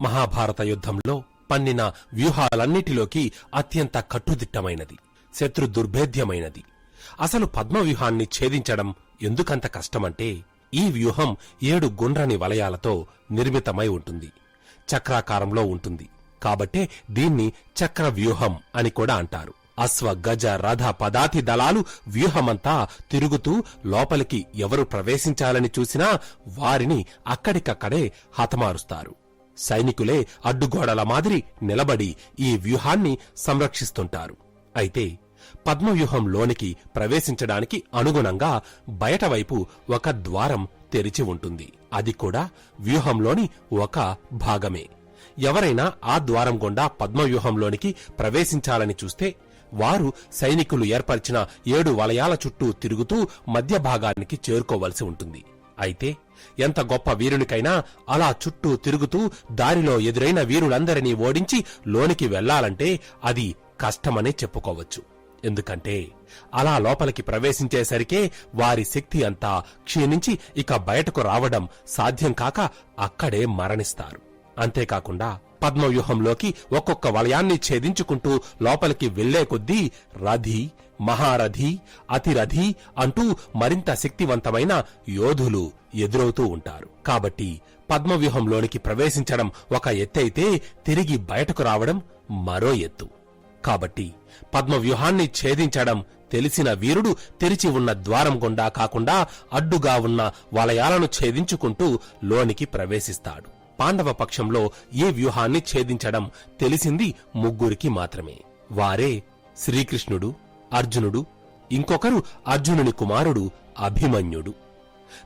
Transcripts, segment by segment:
మహాభారత యుద్ధంలో పన్నిన వ్యూహాలన్నిటిలోకి అత్యంత కట్టుదిట్టమైనది శత్రు దుర్భేద్యమైనది. అసలు పద్మవ్యూహాన్ని ఛేదించడం ఎందుకంత కష్టమంటే ఈ వ్యూహం ఏడు గుండ్రని వలయాలతో నిర్మితమై ఉంటుంది చక్రాకారంలో ఉంటుంది. కాబట్టే దీన్ని చక్ర వ్యూహం అని కూడా అంటారు. అశ్వ గజ రథ పదాతి దళాలు వ్యూహమంతా తిరుగుతూ లోపలికి ఎవరు ప్రవేశించాలని చూసినా వారిని అక్కడికక్కడే హతమారుస్తారు. సైనికులే అడ్డుగోడల మాదిరి నిలబడి ఈ వ్యూహాన్ని సంరక్షిస్తుంటారు. అయితే పద్మవ్యూహంలోనికి ప్రవేశించడానికి అనుగుణంగా బయటవైపు ఒక ద్వారం తెరిచి ఉంటుంది. అది కూడా వ్యూహంలోని ఒక భాగమే. ఎవరైనా ఆ ద్వారం గుండా పద్మవ్యూహంలోనికి ప్రవేశించాలని చూస్తే వారు సైనికులు ఏర్పరిచిన ఏడు వలయాల చుట్టూ తిరుగుతూ మధ్య భాగానికి చేరుకోవలసి ఉంటుంది. అయితే ఎంత గొప్ప వీరునికైనా అలా చుట్టూ తిరుగుతూ దారిలో ఎదురైన వీరులందరినీ ఓడించి లోనికి వెళ్ళాలంటే అది కష్టమనే చెప్పుకోవచ్చు. ఎందుకంటే అలా లోపలికి ప్రవేశించేసరికే వారి శక్తి అంతా క్షీణించి ఇక బయటకు రావడం సాధ్యం కాక అక్కడే మరణిస్తారు. అంతేకాకుండా పద్మవ్యూహంలోకి ఒక్కొక్క వలయాన్ని ఛేదించుకుంటూ లోపలికి వెళ్ళే కొద్దీ రథి మహారథి అతిరథి అంటూ మరింత శక్తివంతమైన యోధులు ఎదురవుతూ ఉంటారు. కాబట్టి పద్మవ్యూహంలోనికి ప్రవేశించడం ఒక ఎత్తైతే తిరిగి బయటకు రావడం మరో ఎత్తు. కాబట్టి పద్మవ్యూహాన్ని ఛేదించడం తెలిసిన వీరుడు తెరిచి ఉన్న ద్వారం గుండా కాకుండా అడ్డుగా ఉన్న వలయాలను ఛేదించుకుంటూ లోనికి ప్రవేశిస్తాడు. పాండవ పక్షంలో ఈ వ్యూహాన్ని ఛేదించడం తెలిసింది ముగ్గురికి మాత్రమే. వారే శ్రీకృష్ణుడు అర్జునుడు ఇంకొకరు అర్జునుని కుమారుడు అభిమన్యుడు.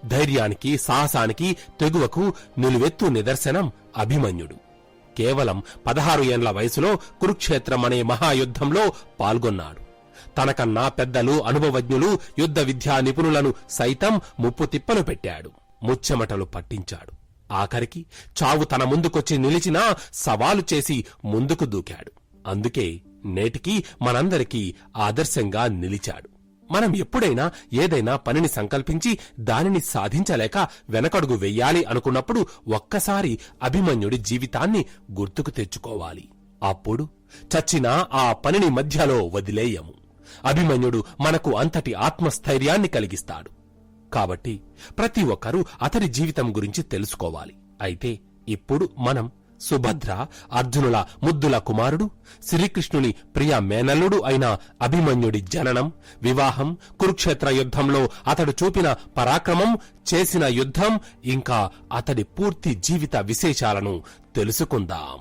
ధైర్యానికి సాహసానికి తెగువకు నిలువెత్తు నిదర్శనం అభిమన్యుడు. కేవలం పదహారు ఏండ్ల వయసులో కురుక్షేత్రం అనే మహాయుద్ధంలో పాల్గొన్నాడు. తనకన్నా పెద్దలు అనుభవజ్ఞులు యుద్ధ విద్యా నిపుణులను సైతం ముప్పు తిప్పలు పెట్టాడు. ముచ్చెమటలు పట్టించాడు. ఆఖరికి చావు తన ముందుకొచ్చి నిలిచినా సవాలు చేసి ముందుకు దూకాడు. అందుకే నేటికి మనందరికీ ఆదర్శంగా నిలిచాడు. మనం ఎప్పుడైనా ఏదైనా పనిని సంకల్పించి దానిని సాధించలేక వెనకడుగు వెయ్యాలి అనుకున్నప్పుడు ఒక్కసారి అభిమన్యుడి జీవితాన్ని గుర్తుకు తెచ్చుకోవాలి. అప్పుడు చచ్చినా ఆ పనిని మధ్యలో వదిలేయము. అభిమన్యుడు మనకు అంతటి ఆత్మస్థైర్యాన్ని కలిగిస్తాడు. కాబట్టి ప్రతి ఒక్కరూ అతడి జీవితం గురించి తెలుసుకోవాలి. అయితే ఇప్పుడు మనం సుభద్ర అర్జునుల ముద్దుల కుమారుడు శ్రీకృష్ణుని ప్రియ మేనల్లుడు అయిన అభిమన్యుడి జననం వివాహం కురుక్షేత్ర యుద్ధంలో అతడు చూపిన పరాక్రమం చేసిన యుద్ధం ఇంకా అతడి పూర్తి జీవిత విశేషాలను తెలుసుకుందాం.